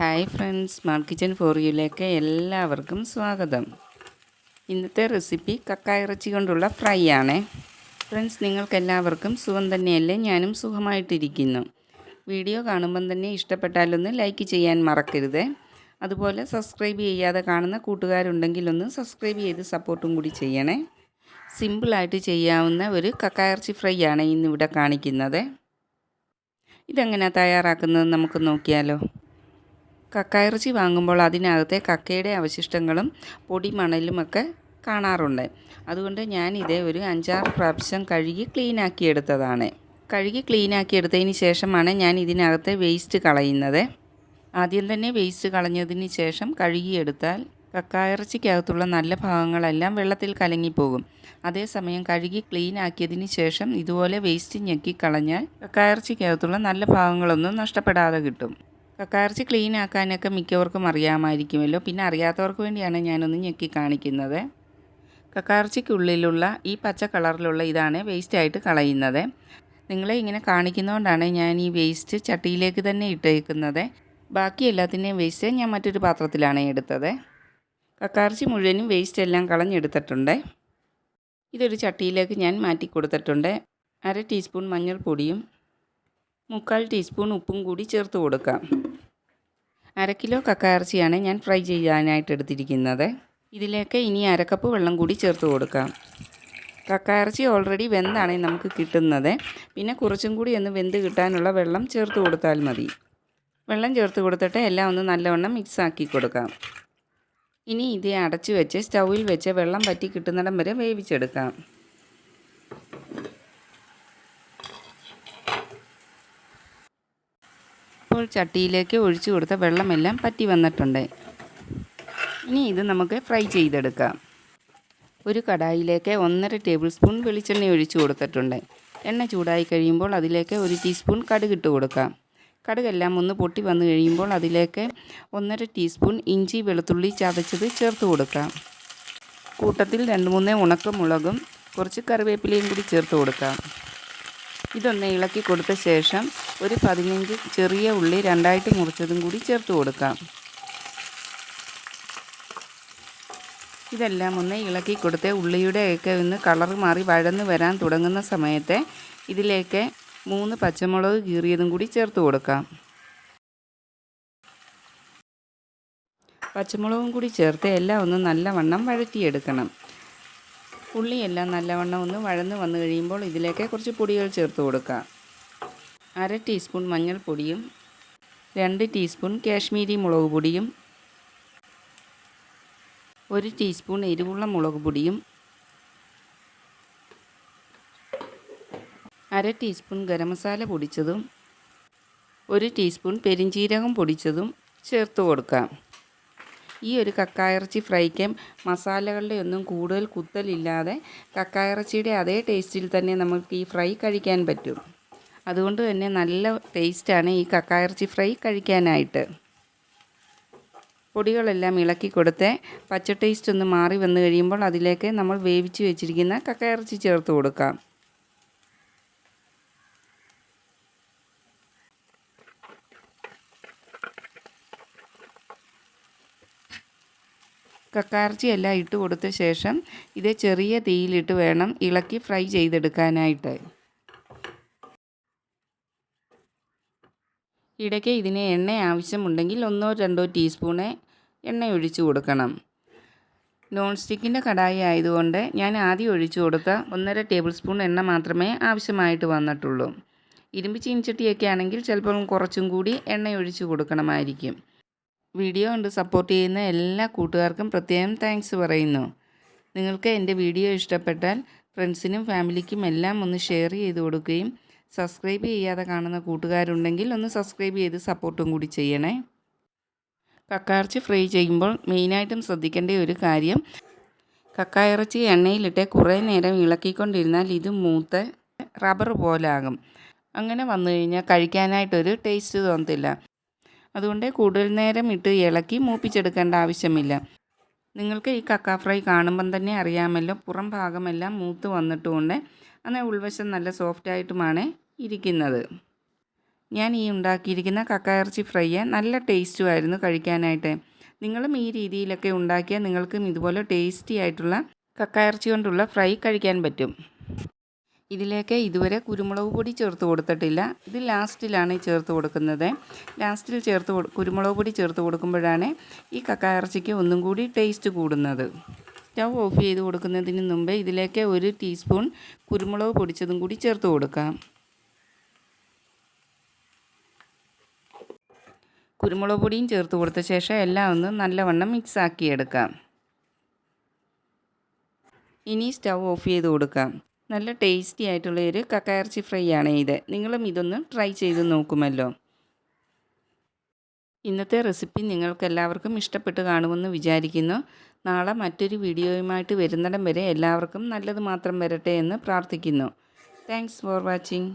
Hi friends smart kitchen four യുയിലേക്ക് എല്ലാവർക്കും സ്വാഗതം. ഇന്നത്തെ റെസിപ്പി കക്കായിറച്ചി കൊണ്ടുള്ള ഫ്രൈ ആണ്. ഫ്രണ്ട്സ് നിങ്ങൾക്കെല്ലാവർക്കും സുഖം തന്നെയല്ലേ? ഞാനും സുഖമായിട്ടിരിക്കുന്നു. വീഡിയോ കാണുമ്പം തന്നെ ഇഷ്ടപ്പെട്ടാലൊന്ന് ലൈക്ക് ചെയ്യാൻ മറക്കരുത്. അതുപോലെ സബ്സ്ക്രൈബ് ചെയ്യാതെ കാണുന്ന കൂട്ടുകാരുണ്ടെങ്കിൽ ഒന്ന് സബ്സ്ക്രൈബ് ചെയ്ത് സപ്പോർട്ടും കൂടി ചെയ്യണേ. സിമ്പിളായിട്ട് ചെയ്യാവുന്ന ഒരു കക്കായിറച്ചി ഫ്രൈ ആണ് ഇന്നിവിടെ കാണിക്കുന്നത്. ഇതെങ്ങനെയാണ് തയ്യാറാക്കുന്നത് നമുക്ക് നോക്കിയാലോ. കക്കയിറച്ചി വാങ്ങുമ്പോൾ അതിനകത്തെ കക്കയുടെ അവശിഷ്ടങ്ങളും പൊടി മണലുമൊക്കെ കാണാറുണ്ട്. അതുകൊണ്ട് ഞാൻ ഇതേ ഒരു അഞ്ചാറ് പ്രാവശ്യം കഴുകി ക്ലീനാക്കി എടുത്തതാണ്. കഴുകി ക്ലീനാക്കി എടുത്തതിന് ശേഷമാണ് ഞാൻ ഇതിനകത്തെ വേസ്റ്റ് കളയുന്നത്. ആദ്യം തന്നെ വേസ്റ്റ് കളഞ്ഞതിന് ശേഷം കഴുകിയെടുത്താൽ കക്കായിറച്ചിക്കകത്തുള്ള നല്ല ഭാഗങ്ങളെല്ലാം വെള്ളത്തിൽ കലങ്ങിപ്പോകും. അതേസമയം കഴുകി ക്ലീൻ ആക്കിയതിന് ശേഷം ഇതുപോലെ വേസ്റ്റ് ഞെക്കി കളഞ്ഞാൽ കക്കായിറച്ചിക്കകത്തുള്ള നല്ല ഭാഗങ്ങളൊന്നും നഷ്ടപ്പെടാതെ കിട്ടും. കക്കായിറച്ചി ക്ലീൻ ആക്കാനൊക്കെ മിക്കവർക്കും അറിയാമായിരിക്കുമല്ലോ. പിന്നെ അറിയാത്തവർക്ക് വേണ്ടിയാണ് ഞാനൊന്ന് ഞെക്കി കാണിക്കുന്നത്. കക്കയിറച്ചിക്കുള്ളിലുള്ള ഈ പച്ച കളറിലുള്ള ഇതാണ് വേസ്റ്റായിട്ട് കളയുന്നത്. നിങ്ങളെ ഇങ്ങനെ കാണിക്കുന്നതുകൊണ്ടാണ് ഞാൻ ഈ വേസ്റ്റ് ചട്ടിയിലേക്ക് തന്നെ ഇട്ടേക്കുന്നത്. ബാക്കി എല്ലാത്തിന്റെയും വേസ്റ്റ് ഞാൻ മറ്റൊരു പാത്രത്തിലാണ് എടുത്തത്. കക്കാർച്ചി മുഴുവനും വേസ്റ്റ് എല്ലാം കളഞ്ഞെടുത്തിട്ടുണ്ട്. ഇതൊരു ചട്ടിയിലേക്ക് ഞാൻ മാറ്റി കൊടുത്തിട്ടുണ്ട് അര ടീസ്പൂൺ മഞ്ഞൾപ്പൊടിയും മുക്കാൽ ടീസ്പൂൺ ഉപ്പും കൂടി ചേർത്ത് കൊടുക്കാം. അര കിലോ കക്കാർച്ചിയാണ് ഞാൻ ഫ്രൈ ചെയ്യാനായിട്ട് എടുത്തിരിക്കുന്നത്. ഇതിലേക്ക് ഇനി അരക്കപ്പ് വെള്ളം കൂടി ചേർത്ത് കൊടുക്കാം. കക്കായിറച്ചി ഓൾറെഡി വെന്താണ് നമുക്ക് കിട്ടുന്നത്. പിന്നെ കുറച്ചും കൂടി ഒന്ന് വെന്ത് കിട്ടാനുള്ള വെള്ളം ചേർത്ത് കൊടുത്താൽ മതി. വെള്ളം ചേർത്ത് കൊടുത്തിട്ട് എല്ലാം ഒന്ന് നല്ലവണ്ണം മിക്സ് ആക്കി കൊടുക്കാം. ഇനി ഇത് അടച്ചു വെച്ച് സ്റ്റൗവിൽ വെച്ച് വെള്ളം പറ്റി കിട്ടുന്നിടം വരെ വേവിച്ചെടുക്കാം. ചട്ടിയിലേക്ക് ഒഴിച്ചു കൊടുത്ത വെള്ളമെല്ലാം പറ്റി വന്നിട്ടുണ്ട്. ഇനി ഇത് നമുക്ക് ഫ്രൈ ചെയ്തെടുക്കാം. ഒരു കടായിലേക്ക് ഒന്നര ടേബിൾ സ്പൂൺ വെളിച്ചെണ്ണ ഒഴിച്ചു കൊടുത്തിട്ടുണ്ട്. എണ്ണ ചൂടായി കഴിയുമ്പോൾ അതിലേക്ക് ഒരു ടീസ്പൂൺ കടുകിട്ട് കൊടുക്കാം. കടുകെല്ലാം ഒന്ന് പൊട്ടി വന്നു കഴിയുമ്പോൾ അതിലേക്ക് ഒന്നര ടീസ്പൂൺ ഇഞ്ചി വെളുത്തുള്ളി ചതച്ചത് ചേർത്ത് കൊടുക്കാം. കൂട്ടത്തിൽ രണ്ട് മൂന്ന് ഉണക്കമുളകും കുറച്ച് കറിവേപ്പിലയും കൂടി ചേർത്ത് കൊടുക്കാം. ഇതൊന്ന് ഇളക്കി കൊടുത്ത ശേഷം ഒരു പതിനഞ്ച് ചെറിയ ഉള്ളി രണ്ടായിട്ട് മുറിച്ചതും കൂടി ചേർത്ത് കൊടുക്കാം. ഇതെല്ലാം ഒന്ന് ഇളക്കി കൊടുത്ത് ഉള്ളിയുടെയൊക്കെ ഒന്ന് കളർ മാറി വഴന്ന് വരാൻ തുടങ്ങുന്ന സമയത്ത് ഇതിലേക്ക് മൂന്ന് പച്ചമുളക് കീറിയതും കൂടി ചേർത്ത് കൊടുക്കാം. പച്ചമുളകും കൂടി ചേർത്ത് എല്ലാം ഒന്ന് നല്ലവണ്ണം വഴറ്റിയെടുക്കണം. ഉള്ളിയെല്ലാം നല്ലവണ്ണം ഒന്ന് വഴന്ന് വന്നു കഴിയുമ്പോൾ ഇതിലേക്ക് കുറച്ച് പൊടികൾ ചേർത്ത് കൊടുക്കാം. അര ടീസ്പൂൺ മഞ്ഞൾപ്പൊടിയും രണ്ട് ടീസ്പൂൺ കാശ്മീരി മുളക് പൊടിയും ഒരു ടീസ്പൂൺ എരിവുള്ള മുളക് പൊടിയും അര ടീസ്പൂൺ ഗരം മസാല പൊടിച്ചതും ഒരു ടീസ്പൂൺ പെരിഞ്ചീരകം പൊടിച്ചതും ചേർത്ത് കൊടുക്കാം. ഈ ഒരു കക്കായിറച്ചി ഫ്രൈക്ക് മസാലകളുടെ ഒന്നും കൂടുതൽ കുത്തലില്ലാതെ കക്കായിറച്ചിയുടെ അതേ ടേസ്റ്റിൽ തന്നെ നമുക്ക് ഈ ഫ്രൈ കഴിക്കാൻ പറ്റും. അതുകൊണ്ട് തന്നെ നല്ല ടേസ്റ്റാണ് ഈ കക്കായിറച്ചി ഫ്രൈ കഴിക്കാനായിട്ട്. പൊടികളെല്ലാം ഇളക്കി കൊടുത്ത് പച്ച ടേസ്റ്റ് ഒന്ന് മാറി വന്നു കഴിയുമ്പോൾ അതിലേക്ക് നമ്മൾ വേവിച്ച് വെച്ചിരിക്കുന്ന കക്കയിറച്ചി ചേർത്ത് കൊടുക്കാം. കക്കാർച്ചി എല്ലാം ഇട്ട് കൊടുത്ത ശേഷം ഇത് ചെറിയ തീയിലിട്ട് വേണം ഇളക്കി ഫ്രൈ ചെയ്തെടുക്കാനായിട്ട്. ഇടയ്ക്ക് ഇതിന് എണ്ണ ആവശ്യമുണ്ടെങ്കിൽ ഒന്നോ രണ്ടോ ടീസ്പൂണ് എണ്ണ ഒഴിച്ചു കൊടുക്കണം. നോൺ സ്റ്റിക്കിന്റെ കടായി ആയതുകൊണ്ട് ഞാൻ ആദ്യം ഒഴിച്ചു കൊടുത്ത ഒന്നര ടേബിൾ സ്പൂൺ എണ്ണ മാത്രമേ ആവശ്യമായിട്ട് വന്നിട്ടുള്ളൂ. ഇരുമ്പ് ചീനിച്ചട്ടിയൊക്കെ ആണെങ്കിൽ ചിലപ്പോൾ കുറച്ചും കൂടി എണ്ണ ഒഴിച്ചു കൊടുക്കണമായിരിക്കും. വീഡിയോ കണ്ട് സപ്പോർട്ട് ചെയ്യുന്ന എല്ലാ കൂട്ടുകാർക്കും പ്രത്യേകം താങ്ക്സ് പറയുന്നു. നിങ്ങൾക്ക് എന്റെ വീഡിയോ ഇഷ്ടപ്പെട്ടാൽ ഫ്രണ്ട്സിനും ഫാമിലിക്കും എല്ലാം ഒന്ന് ഷെയർ ചെയ്ത് കൊടുക്കുകയും സബ്സ്ക്രൈബ് ചെയ്യാതെ കാണുന്ന കൂട്ടുകാരുണ്ടെങ്കിൽ ഒന്ന് സബ്സ്ക്രൈബ് ചെയ്ത് സപ്പോർട്ടും കൂടി ചെയ്യണേ. കക്കായിറച്ചി ഫ്രൈ ചെയ്യുമ്പോൾ മെയിനായിട്ടും ശ്രദ്ധിക്കേണ്ട ഒരു കാര്യം കക്കായിറച്ചി എണ്ണയിലിട്ട് കുറേ നേരം ഇളക്കിക്കൊണ്ടിരുന്നാൽ ഇത് മൂത്ത് റബ്ബർ പോലാകും. അങ്ങനെ വന്നു കഴിഞ്ഞാൽ കഴിക്കാനായിട്ടൊരു ടേസ്റ്റ് തോന്നത്തില്ല. അതുകൊണ്ട് കൂടുതൽ നേരം ഇട്ട് ഇളക്കി മൂപ്പിച്ചെടുക്കേണ്ട ആവശ്യമില്ല. നിങ്ങൾക്ക് ഈ കക്ക ഫ്രൈ കാണുമ്പം തന്നെ അറിയാമല്ലോ പുറം ഭാഗമെല്ലാം മൂത്ത് വന്നിട്ടുമുണ്ട്. അങ്ങനെ ഉൾവശം നല്ല സോഫ്റ്റായിട്ടുമാണ് ഇരിക്കുന്നത്. ഞാൻ ഈ ഉണ്ടാക്കിയിരിക്കുന്ന കക്ക ഇറച്ചി ഫ്രൈ നല്ല ടേസ്റ്റുമായിരുന്നു കഴിക്കാനായിട്ട്. നിങ്ങളും ഈ രീതിയിലൊക്കെ ഉണ്ടാക്കിയാൽ നിങ്ങൾക്കും ഇതുപോലെ ടേസ്റ്റി ആയിട്ടുള്ള കക്ക ഇറച്ചി കൊണ്ടുള്ള ഫ്രൈ കഴിക്കാൻ പറ്റും. ഇതിലേക്ക് ഇതുവരെ കുരുമുളക് പൊടി ചേർത്ത് കൊടുത്തിട്ടില്ല. ഇത് ലാസ്റ്റിലാണ് ചേർത്ത് കൊടുക്കുന്നത്. ലാസ്റ്റിൽ ചേർത്ത് കുരുമുളക് പൊടി ചേർത്ത് കൊടുക്കുമ്പോഴാണ് ഈ കക്കയിറച്ചിക്ക് ഒന്നും കൂടി ടേസ്റ്റ് കൂടുന്നത്. സ്റ്റൗ ഓഫ് ചെയ്ത് കൊടുക്കുന്നതിന് മുമ്പേ ഇതിലേക്ക് ഒരു ടീസ്പൂൺ കുരുമുളക് പൊടിച്ചതും കൂടി ചേർത്ത് കൊടുക്കാം. കുരുമുളക് പൊടിയും ചേർത്ത് കൊടുത്ത ശേഷം എല്ലാം ഒന്ന് നല്ലവണ്ണം മിക്സ് ആക്കിയെടുക്കാം. ഇനി സ്റ്റൗ ഓഫ് ചെയ്ത് കൊടുക്കാം. നല്ല ടേസ്റ്റി ആയിട്ടുള്ള ഒരു കക്കയിറച്ചി ഫ്രൈ ആണ് ഇത്. നിങ്ങളും ഇതൊന്ന് ട്രൈ ചെയ്ത് നോക്കുമല്ലോ. ഇന്നത്തെ റെസിപ്പി നിങ്ങൾക്ക് എല്ലാവർക്കും ഇഷ്ടപ്പെട്ട് കാണുമെന്ന് വിചാരിക്കുന്നു. നാളെ മറ്റൊരു വീഡിയോയുമായിട്ട് വരുന്നിടം വരെ എല്ലാവർക്കും നല്ലത് മാത്രം വരട്ടെ എന്ന് പ്രാർത്ഥിക്കുന്നു. Thanks for watching